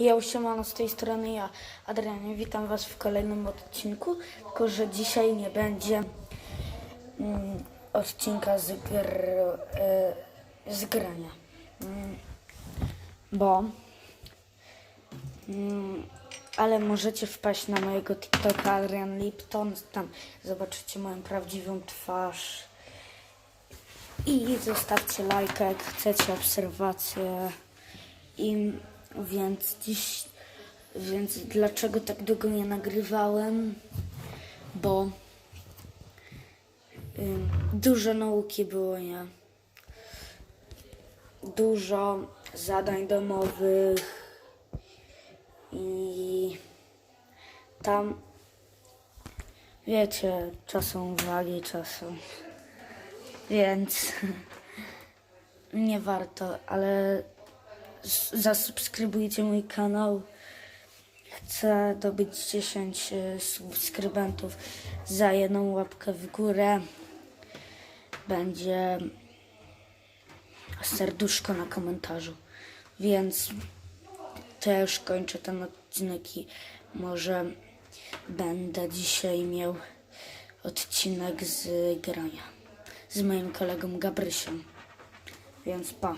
Ja siemano z tej strony ja, Adrianie, witam Was w kolejnym odcinku, tylko że dzisiaj nie będzie mm, odcinka z, gr, e, z grania, mm, bo mm, ale możecie wpaść na mojego TikToka Adrian Lipton, tam zobaczycie moją prawdziwą twarz. I zostawcie lajka, jak chcecie, obserwację. I więc dziś, więc dlaczego tak długo nie nagrywałem? Bo dużo nauki było, nie? Dużo zadań domowych i tam wiecie, czasem uwagi, czasem. Więc nie warto, ale zasubskrybujcie mój kanał. Chcę dobyć 10 e, subskrybentów za jedną łapkę w górę. Będzie serduszko na komentarzu. Więc już kończę ten odcinek i może będę dzisiaj miał odcinek z grania z moim kolegą Gabrysiem. Więc pa.